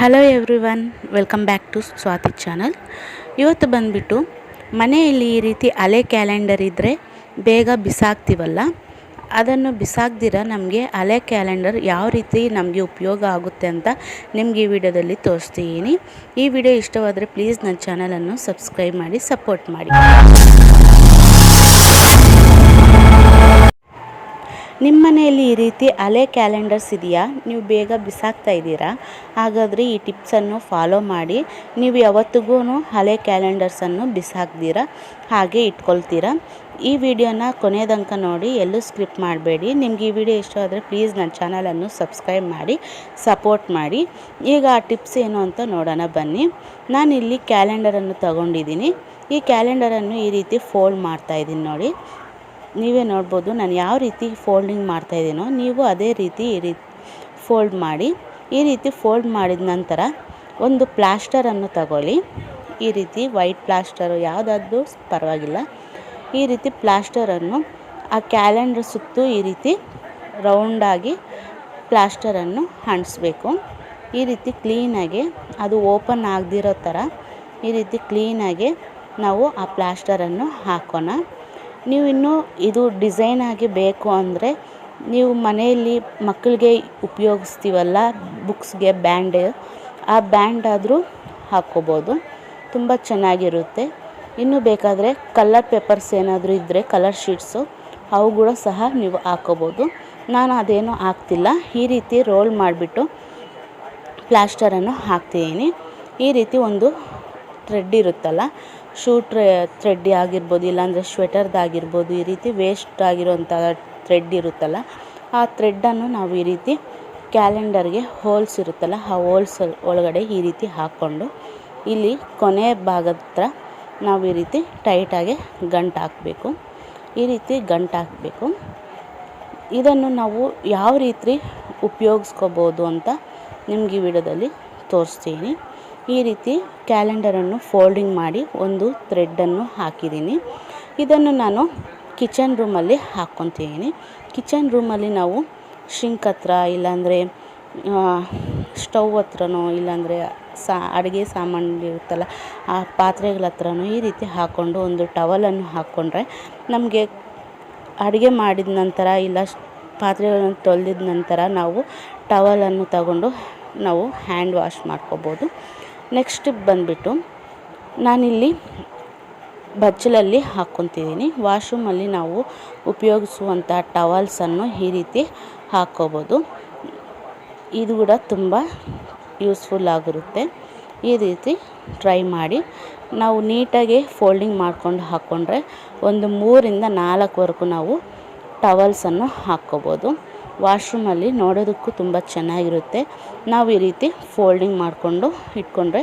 Hello everyone welcome back to Swathi channel ಇವತ್ತು ಬಂದುಬಿಟ್ಟು ಮನೆಯಲ್ಲಿ ಈ ರೀತಿ ಅಲೆ ಕ್ಯಾಲೆಂಡರ್ ಇದ್ದರೆ ಬೇಗ ಬಿಸಾಕ್ತೀವಲ್ಲ, ಅದನ್ನು ಬಿಸಾಕ್ದಿರ ನಮಗೆ ಅಲೆ ಕ್ಯಾಲೆಂಡರ್ ಯಾವ ರೀತಿ ನಮಗೆ ಉಪಯೋಗ ಆಗುತ್ತೆ ಅಂತ ನಿಮಗೆ ಈ ವಿಡಿಯೋದಲ್ಲಿ ತೋರಿಸ್ತೀನಿ. ಈ ವಿಡಿಯೋ ಇಷ್ಟವಾದರೆ ಪ್ಲೀಸ್ ನನ್ನ ಚಾನಲನ್ನು ಸಬ್ಸ್ಕ್ರೈಬ್ ಮಾಡಿ ಸಪೋರ್ಟ್ ಮಾಡಿ. ನಿಮ್ಮ ಮನೆಯಲ್ಲಿ ಈ ರೀತಿ ಹಳೆ ಕ್ಯಾಲೆಂಡರ್ಸ್ ಇದೆಯಾ? ನೀವು ಬೇಗ ಬಿಸಾಕ್ತಾ ಇದ್ದೀರಾ? ಹಾಗಾದರೆ ಈ ಟಿಪ್ಸನ್ನು ಫಾಲೋ ಮಾಡಿ, ನೀವು ಯಾವತ್ತಿಗೂ ಹಳೆ ಕ್ಯಾಲೆಂಡರ್ಸನ್ನು ಬಿಸಾಕ್ದಿರ? ಹಾಗೆ ಇಟ್ಕೊಳ್ತೀರಾ? ಈ ವಿಡಿಯೋನ ಕೊನೆಯದಂಕ ನೋಡಿ, ಎಲ್ಲೂ ಸ್ಕ್ರಿಪ್ ಮಾಡಬೇಡಿ. ನಿಮ್ಗೆ ಈ ವಿಡಿಯೋ ಇಷ್ಟ ಆದರೆ ಪ್ಲೀಸ್ ನನ್ನ ಚಾನಲನ್ನು ಸಬ್ಸ್ಕ್ರೈಬ್ ಮಾಡಿ, ಸಪೋರ್ಟ್ ಮಾಡಿ. ಈಗ ಆ ಟಿಪ್ಸ್ ಏನು ಅಂತ ನೋಡೋಣ ಬನ್ನಿ. ನಾನಿಲ್ಲಿ ಕ್ಯಾಲೆಂಡರನ್ನು ತಗೊಂಡಿದ್ದೀನಿ. ಈ ಕ್ಯಾಲೆಂಡರನ್ನು ಈ ರೀತಿ ಫೋಲ್ಡ್ ಮಾಡ್ತಾಯಿದ್ದೀನಿ ನೋಡಿ. ನೀವೇ ನೋಡ್ಬೋದು ನಾನು ಯಾವ ರೀತಿ ಫೋಲ್ಡಿಂಗ್ ಮಾಡ್ತಾಯಿದ್ದೀನೋ ನೀವು ಅದೇ ರೀತಿ ಈ ರೀತಿ ಫೋಲ್ಡ್ ಮಾಡಿ, ಈ ರೀತಿ ಫೋಲ್ಡ್ ಮಾಡಿದ ನಂತರ ಒಂದು ಪ್ಲಾಸ್ಟರನ್ನು ತಗೊಳ್ಳಿ. ಈ ರೀತಿ ವೈಟ್ ಪ್ಲಾಸ್ಟರು ಯಾವುದಾದ್ರೂ ಪರವಾಗಿಲ್ಲ. ಈ ರೀತಿ ಪ್ಲಾಸ್ಟರನ್ನು ಆ ಕ್ಯಾಲೆಂಡರ್ ಸುತ್ತು ಈ ರೀತಿ ರೌಂಡಾಗಿ ಪ್ಲಾಸ್ಟರನ್ನು ಅಂಟಿಸ್ಬೇಕು. ಈ ರೀತಿ ಕ್ಲೀನಾಗಿ ಅದು ಓಪನ್ ಆಗದಿರೋ ಥರ ಈ ರೀತಿ ಕ್ಲೀನಾಗಿ ನಾವು ಆ ಪ್ಲಾಸ್ಟರನ್ನು ಹಾಕೋಣ. ನೀವು ಇನ್ನೂ ಇದು ಡಿಸೈನ್ ಆಗಿ ಬೇಕು ಅಂದರೆ ನೀವು ಮನೆಯಲ್ಲಿ ಮಕ್ಕಳಿಗೆ ಉಪಯೋಗಿಸ್ತೀವಲ್ಲ, ಬುಕ್ಸ್ಗೆ ಬ್ಯಾಂಡ್, ಆ ಬ್ಯಾಂಡ್ ಆದರೂ ಹಾಕ್ಕೋಬೋದು. ತುಂಬ ಚೆನ್ನಾಗಿರುತ್ತೆ. ಇನ್ನೂ ಬೇಕಾದರೆ ಕಲರ್ ಪೇಪರ್ಸ್ ಏನಾದರೂ ಇದ್ದರೆ ಕಲರ್ ಶೀಟ್ಸು, ಅವು ಕೂಡ ಸಹ ನೀವು ಹಾಕ್ಕೋಬೋದು. ನಾನು ಅದೇನೂ ಹಾಕ್ತಿಲ್ಲ. ಈ ರೀತಿ ರೋಲ್ ಮಾಡಿಬಿಟ್ಟು ಪ್ಲಾಸ್ಟರನ್ನು ಹಾಕ್ತಿದ್ದೀನಿ. ಈ ರೀತಿ ಒಂದು ಥ್ರೆಡ್ ಇರುತ್ತಲ್ಲ ಶೂ ಟ್ರೆ ಥ್ರೆಡ್ ಆಗಿರ್ಬೋದು, ಇಲ್ಲಾಂದರೆ ಶ್ವೆಟರ್ದಾಗಿರ್ಬೋದು ಈ ರೀತಿ ವೇಸ್ಟ್ ಆಗಿರುವಂಥ ಥ್ರೆಡ್ ಇರುತ್ತಲ್ಲ, ಆ ಥ್ರೆಡ್ಡನ್ನು ನಾವು ಈ ರೀತಿ ಕ್ಯಾಲೆಂಡರ್ಗೆ ಹೋಲ್ಸ್ ಇರುತ್ತಲ್ಲ, ಆ ಹೋಲ್ಸ್ ಒಳಗಡೆ ಈ ರೀತಿ ಹಾಕ್ಕೊಂಡು, ಇಲ್ಲಿ ಕೊನೆ ಭಾಗದ ಹತ್ರ ನಾವು ಈ ರೀತಿ ಟೈಟಾಗಿ ಗಂಟು ಹಾಕಬೇಕು. ಈ ರೀತಿ ಗಂಟು ಹಾಕಬೇಕು. ಇದನ್ನು ನಾವು ಯಾವ ರೀತಿ ಉಪಯೋಗಿಸ್ಕೋಬೋದು ಅಂತ ನಿಮ್ಗೆ ಈ ವಿಡಿಯೋದಲ್ಲಿ ತೋರಿಸ್ತೀನಿ. ಈ ರೀತಿ ಕ್ಯಾಲೆಂಡರನ್ನು ಫೋಲ್ಡಿಂಗ್ ಮಾಡಿ ಒಂದು ಥ್ರೆಡ್ಡನ್ನು ಹಾಕಿದ್ದೀನಿ. ಇದನ್ನು ನಾನು ಕಿಚನ್ ರೂಮಲ್ಲಿ ಹಾಕ್ಕೊತಿದ್ದೀನಿ. ಕಿಚನ್ ರೂಮಲ್ಲಿ ನಾವು ಶಿಂಕ್ ಹತ್ರ ಇಲ್ಲಾಂದರೆ ಸ್ಟವ್ ಹತ್ರನೋ ಇಲ್ಲಾಂದರೆ ಸಾ, ಅಡುಗೆ ಸಾಮಾನು ಇರುತ್ತಲ್ಲ, ಆ ಪಾತ್ರೆಗಳ ಹತ್ರನೋ ಈ ರೀತಿ ಹಾಕ್ಕೊಂಡು ಒಂದು ಟವಲನ್ನು ಹಾಕ್ಕೊಂಡ್ರೆ ನಮಗೆ ಅಡುಗೆ ಮಾಡಿದ ನಂತರ ಇಲ್ಲ ಪಾತ್ರೆಗಳನ್ನು ತೊಳೆದ ನಂತರ ನಾವು ಟವಲನ್ನು ತಗೊಂಡು ನಾವು ಹ್ಯಾಂಡ್ ವಾಶ್ ಮಾಡ್ಕೋಬೋದು. ನೆಕ್ಸ್ಟ್ ಬಂದುಬಿಟ್ಟು ನಾನಿಲ್ಲಿ ಬಚ್ಚಲಲ್ಲಿ ಹಾಕ್ಕೊತಿದ್ದೀನಿ. ವಾಶ್ರೂಮಲ್ಲಿ ನಾವು ಉಪಯೋಗಿಸುವಂಥ ಟವಲ್ಸನ್ನು ಈ ರೀತಿ ಹಾಕ್ಕೋಬೋದು. ಇದು ಕೂಡ ತುಂಬ ಯೂಸ್ಫುಲ್ ಆಗಿರುತ್ತೆ. ಈ ರೀತಿ ಟ್ರೈ ಮಾಡಿ ನಾವು ನೀಟಾಗಿ ಫೋಲ್ಡಿಂಗ್ ಮಾಡ್ಕೊಂಡು ಹಾಕ್ಕೊಂಡ್ರೆ ಒಂದು ಮೂರಿಂದ ನಾಲ್ಕುವರೆಗೂ ನಾವು ಟವಲ್ಸನ್ನು ಹಾಕ್ಕೋಬೋದು. ವಾಶ್ರೂಮಲ್ಲಿ ನೋಡೋದಕ್ಕೂ ತುಂಬ ಚೆನ್ನಾಗಿರುತ್ತೆ. ನಾವು ಈ ರೀತಿ ಫೋಲ್ಡಿಂಗ್ ಮಾಡಿಕೊಂಡು ಇಟ್ಕೊಂಡ್ರೆ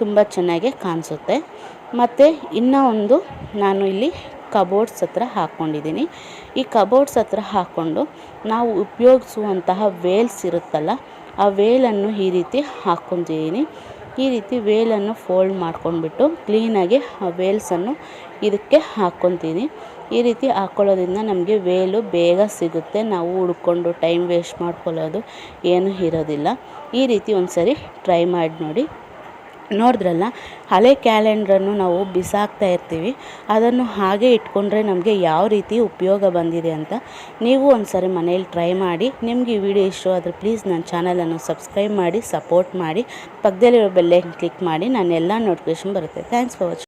ತುಂಬ ಚೆನ್ನಾಗಿ ಕಾಣಿಸುತ್ತೆ. ಮತ್ತು ಇನ್ನೂ ಒಂದು ನಾನು ಇಲ್ಲಿ ಕಬೋರ್ಡ್ಸ್ ಹತ್ರ ಹಾಕ್ಕೊಂಡಿದ್ದೀನಿ. ಈ ಕಬೋರ್ಡ್ಸ್ ಹತ್ರ ಹಾಕ್ಕೊಂಡು ನಾವು ಉಪಯೋಗಿಸುವಂತಹ ವೇಲ್ಸ್ ಇರುತ್ತಲ್ಲ, ಆ ವೇಲನ್ನು ಈ ರೀತಿ ಹಾಕ್ಕೊತಿದ್ದೀನಿ ಈ ರೀತಿ ವೇಲನ್ನು ಫೋಲ್ಡ್ ಮಾಡ್ಕೊಂಡ್ಬಿಟ್ಟು ಕ್ಲೀನಾಗಿ ಆ ವೇಲ್ಸನ್ನು ಇದಕ್ಕೆ ಹಾಕ್ಕೊತೀನಿ. ಈ ರೀತಿ ಹಾಕ್ಕೊಳ್ಳೋದ್ರಿಂದ ನಮಗೆ ವೇಲು ಬೇಗ ಸಿಗುತ್ತೆ. ನಾವು ಹುಡ್ಕೊಂಡು ಟೈಮ್ ವೇಸ್ಟ್ ಮಾಡ್ಕೊಳ್ಳೋದು ಏನೂ ಇರೋದಿಲ್ಲ. ಈ ರೀತಿ ಒಂದು ಸರಿ ಟ್ರೈ ಮಾಡಿ ನೋಡಿ. ನೋಡಿದ್ರಲ್ಲ, ಹಳೆ ಕ್ಯಾಲೆಂಡ್ರನ್ನು ನಾವು ಬಿಸಾಕ್ತಾ ಇರ್ತೀವಿ. ಅದನ್ನು ಹಾಗೆ ಇಟ್ಕೊಂಡ್ರೆ ನಮಗೆ ಯಾವ ರೀತಿ ಉಪಯೋಗ ಬಂದಿದೆ ಅಂತ ನೀವು ಒಂದು ಸರಿ ಮನೇಲಿ ಟ್ರೈ ಮಾಡಿ. ನಿಮಗೆ ಈ ವಿಡಿಯೋ ಇಷ್ಟ ಆದರೆ ಪ್ಲೀಸ್ ನನ್ನ ಚಾನಲನ್ನು ಸಬ್ಸ್ಕ್ರೈಬ್ ಮಾಡಿ, ಸಪೋರ್ಟ್ ಮಾಡಿ. ಪಕ್ಕದಲ್ಲಿರೋ ಬೆಲ್ಲೈನ್ ಕ್ಲಿಕ್ ಮಾಡಿ ನಾನು ಎಲ್ಲ ನೋಟಿಫಿಕೇಷನ್ ಬರುತ್ತೆ. Thanks for watching.